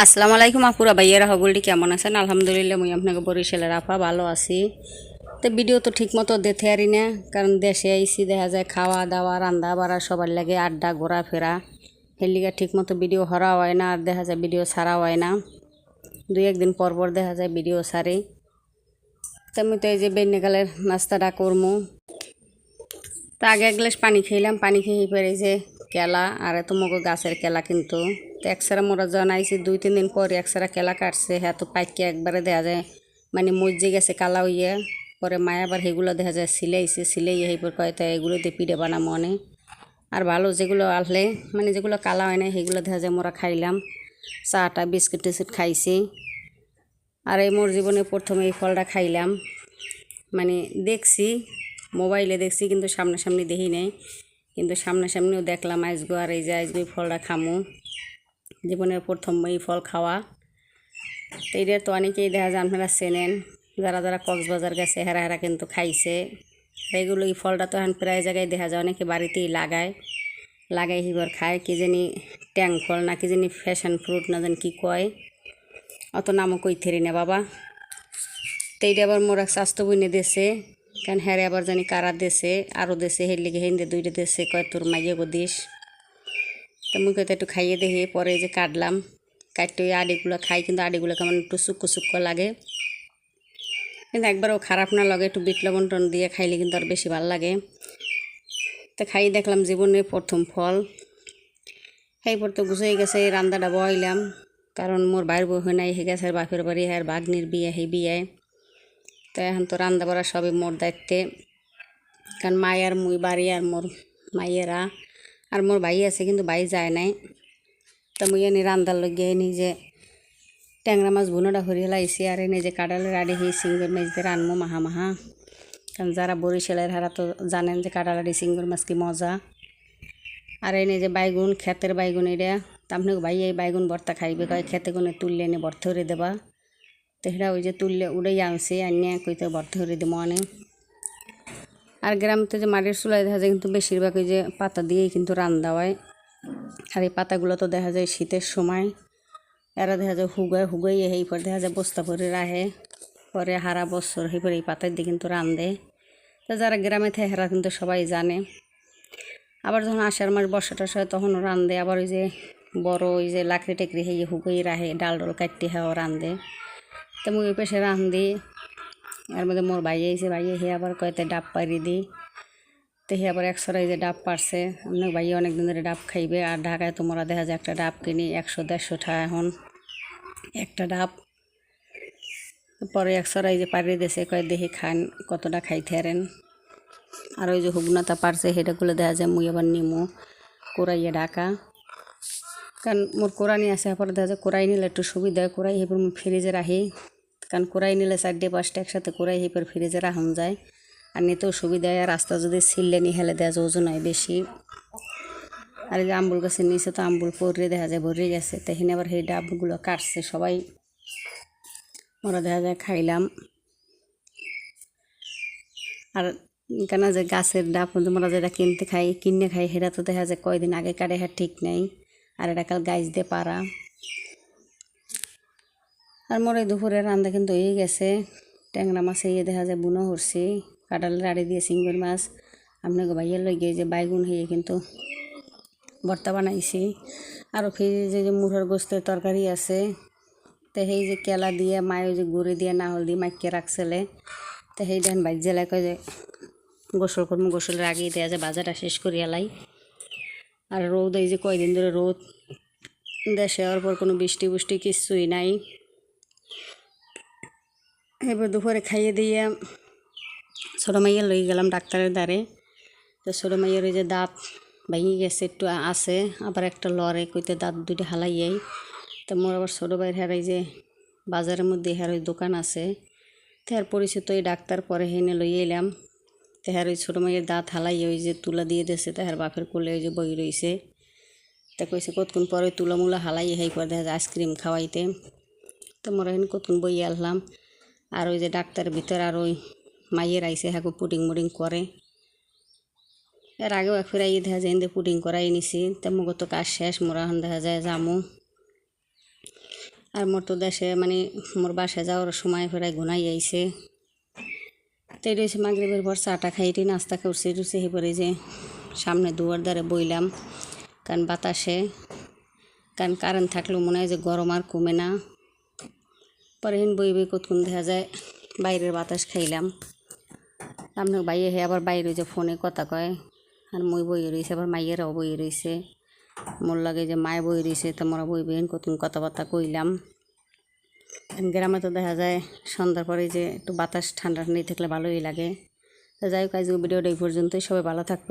আসসালামু আলাইকুম আপুরা, ভাইয়ারা হগলটি কেমন আছেন? আলহামদুলিল্লাহ, মুই আপনাকে বরিশালের আপা ভালো আছি। তো ভিডিও তো ঠিক মতো দেখতে পারি না, কারণ দেশে আইসি দেখা যায় খাওয়া দাওয়া, রান্না বাড়া, সবার লাগে আড্ডা, ঘোরাফেরা। এর লিগে ঠিক মতো ভিডিও হরা হয় না, আর দেখা যায় ভিডিও ছাড়া হয় না। দুই একদিন পর পর দেখা যায় ভিডিও ছাড়ি। তো আমি তো এই যে বেন্নেকালের নাস্তাটা করব তো আগে এক গ্লাস পানি খেলাম, পানি খেয়ে পরে যে কেলা, আর এত মগো গাছের কেলা কিন্তু। তো একসারা মোরা জানাইছি দুই, তিন দিন পরে একসারা কেলা কাটছে হ্যাঁ তো পাইকে একবারে দেখা যায়। মানে মজে গেছে কালা হইয়া, পরে মায়া আবার সেগুলো দেখা যায়, সিলাইছে সিলাই সেইপর কয় তাই এগুলো দিয়ে পিঠে বানাম মনে আর ভালো যেগুলো আনলে মানে যেগুলো কালা হয় না সেগুলো দেখা যায়, মোরা খাইলাম। চাটা, বিস্কুট টিস্কুট খাইছি। আর এই মোর জীবনে প্রথমে এই ফলটা খাইলাম। মানে দেখছি, মোবাইলে দেখছি, কিন্তু সামনাসামনি দেখি নাই। কিন্তু সামনাসামনিও দেখলাম আইসগো আর এই যে আইসগো ফলটা খামু। জীবনের প্রথম এই ফল খাওয়া। এইটা তো অনেকেই দেখা যায় আপনারা চেনেন, যারা যারা কক্সবাজার গেছে, হেরা হেরা কিন্তু খাইছে। এগুলো এই ফলটা তো এখন প্রায় জায়গায় দেখা যায়, অনেকে বাড়িতেই লাগায়। লাগাই হিবার খায়, কি জানি ট্যাং ফল না, কি জানি ফ্যাশন ফ্রুট না জানি কি কয়। অত নামও কই থেরি না বাবা। তো এইটা আবার মোর স্বাস্থ্য বইনে দেশে কারণ হ্যাঁ আবার জানি কারা দেশে আরও দেশে হের লিগে হিন্দে দুইটা দেশে কয় তোর মাইয়ে গো দিস। তো মুই কয়তো একটু খাইয়ে দেখি, পরে যে কাটলাম। কাটতে ওই আডিগুলো খাই, কিন্তু আডিগুলো কেমন একটু সুক্কো সুক্কো লাগে। কিন্তু একবারও খারাপ না লাগে, একটু বিট লবণ টন দিয়ে খাইলে কিন্তু আর বেশি ভালো লাগে। তো খাই দেখলাম জীবনের প্রথম ফল। সেই পর তো গুছিয়ে গেছে রান্দাটা বইলাম। কারণ মোর বাইর বউ হয় নাই হে গেছে বাপের বাড়ি হ্যাঁ বাগনির বিয়ে, সেই বিয়ে। তো এখন তো রান্না বাড়া সবই মোর দায়িত্বে। কারণ মায়ের মুই, বাড়ি আর মোর মাইয়েরা। আর মোর ভাই আছে, কিন্তু ভাই যায় নাই। তো মুই এনে রান্দার লগে নিজে ট্যাংরা মাছ বুনোটা হরি লাইছি আর এনে যে কাঁডালের আড়ি সেই সিঙ্গুর মাছ দিয়ে রানমো মাহা মাহা। কারণ যারা বরিশালের, হারা তো জানেন যে কাঁডালাড়ি সিঙ্গুর মাছ কি মজা। আর এনে যে বাইগুন, ক্ষেতের বাইগুন এটা তা আপনাকে ভাই এই বাইগুন ভর্তা খাইবে, কয় খেতে গুনে তুললে এনে ভর্তা হরে দেবা। তো সেটা ওই যে তুললে উড়েই আনছে আনিয়ে কইতে ভর্তা হরে দেবো অনে আর গ্রামতে যে মাটির চুলায় দেখা যায় কিন্তু বেশিরভাগ ওই যে পাতা দিয়েই কিন্তু রান্না হয়। আর এই পাতাগুলো তো দেখা যায় শীতের সময়, এরা দেখা যায় হুগায় হুগাই এই পর দেখা যায় বস্তা ভরে রাখে। পরে হারা বছর সেই পরে এই পাতার দিয়ে কিন্তু রান্ধে তো যারা গ্রামে থাকে কিন্তু সবাই জানে। আবার যখন আষাঢ় মাস বর্ষা টসা হয় তখন রান্ধে আবার ওই যে বড় ওই যে লাকড়ি টেকড়ি হয়ে হুগাই রাখে ডাল ডল কাটতে হয় রান্ধে তো ওই পেশে রান্ধি এর মধ্যে মোর ভাই আইছে, ভাই হে আবার কয়তে ডাব পারি দি তো হে আবার একশো যে ডাব পারছে আপনার ভাই অনেক দিন ধরে ডাব খাইবে, আর ঢাকায় তোমরা দেখা যায় একটা ডাব কিনি, একশো, দেড়শো টাকা এখন একটা ডাব। পরে একশো যে পারি দেশে কয় দেখি খান, কতটা খাইতে হারেন। আর ওই যে হুগনাতা পারছে সেটাগুলো দেখা যায় মুই আবার নিমু কোরাইয়ে ঢাকা। কারণ মোর কোরআনি আছে পরে দেখা যায় কোরাই নিলে একটু সুবিধা কোরাই এবার ফ্রিজে রাখি। কারণ কোরাই নিলে চারটে পাঁচটা একসাথে কোরাই হেপের ফ্রিজে রাখুন যায়। আর নিতেও সুবিধা হয় রাস্তা যদি ছিললে নি হেলে দেওয়া যায় ওজন হয় বেশি। আর এই যে আম্বুল গাছের নিচে তো আম্বুল পরে দেখা যায় ভরে গেছে, তাই আবার সেই ডাবগুলো কাটছে সবাই। ওরা দেখা যায় খাইলাম। আর কেন যে গাছের ডাব তোমরা যেটা কিনতে খাই, কিনে খাই, সেটা তো দেখা যায় কয়দিন আগে কাটে হ্যাঁ ঠিক নেই। আর এটা কাল গাছ দিয়ে পারা আর মোর দুপুরে রান্না কিন্তু হয়ে গেছে। ট্যাংরা মাছ ইয়ে দেখা যায় বুনো হরছি কাটালের আড়ি দিয়ে সিঙ্গুর মাছ। আপনাকে ভাইয়ের লই গিয়ে যে বাইগুন হয়ে কিন্তু ভর্তা বানাইছি। আরও ফ্রিজে যে মুড়ার গোস্তের তরকারি আছে। তো সেই যে কেলা দিয়ে মায় যে গুড়ি দিয়ে, নাহল দিয়ে মাইকে রাখছিলে। তো সেই দেন বাইক জেলায় কয় যে গোসল করব গোসলের আগেই দেওয়া যায় বাজারটা শেষ করি এলাই আর রোদ এই যে কয়দিন ধরে রোদ, দেশে হওয়ার পর কোনো বৃষ্টি বুষ্টি কিচ্ছুই নাই। এবার দুপুরে খাইয়ে দিয়ে ছোটো মাইয়া লই গেলাম ডাক্তারের দ্বারে। তো ছোটো মাইয়ের ওই যে দাঁত ভেঙে গেছে, একটু আছে, আবার একটা লড়ে কইতে দাঁত দুটো হালাইয়াই। তো মোর আবার ছোটো ভাইয়ের এই যে বাজারের মধ্যে হের ওই দোকান আছে। তো এর পরিচিত ওই ডাক্তার পরে হেনে লই এলাম। তো হের ওই ছোটো মাইয়ের দাঁত হালাই ওই যে তুলা দিয়ে দিয়েছে তো হের বাপের কোলে ওই যে বই রইছে। তা কইছে, কতক্ষণ পরে তুলা মুলা হালাই হেই পরে দেখা আইসক্রিম খাওয়াইতে? তো মোর এখানে কতক্ষণ বই আনলাম। আর ওই যে ডাক্তার ভিতর আর ওই মাইয়ের আইসে হ্যাঁ পুডিং মুডিং করে। এর আগেও ফিরাই দেখা যায় পুডিং করাই নিছি। তো কাজ শেষ, মোরা এখন দেখা যায় জামু আর মোর তো দেশে মানে মোর বাসায় যাওয়ার সময় ফেরাই ঘুনাই আইছে। তো এটা হচ্ছে মাগরীবের পর চাটা খাইটি, নাস্তা করছি হে পরে যে সামনে দুয়ার দ্বারে বইলাম। কারণ বাতাসে, কারণ কারেন্ট থাকলেও মনে হয় যে গরম আর কমে না। পরে হিন বই বই কতক্ষণ দেখা যায়, বাইরের বাতাস খাইলাম। আপনার বাইরে হে আবার বাইরে যে ফোনে কথা কয়, আর মই বই রয়েছে আবার মাইয়েরাও বই রয়েছে মোর লাগে যে মায় বই রয়েছে তো মোরা বই বইন কতক্ষণ কথাবার্তা কইলাম। গ্রামে তো দেখা যায়, সন্ধ্যার পরে যে একটু বাতাস ঠান্ডা ঠান্ডি থাকলে ভালোই লাগে। তো যাই হোক আজকে ভিডিওটা এই পর্যন্তই। সবাই ভালো থাকবে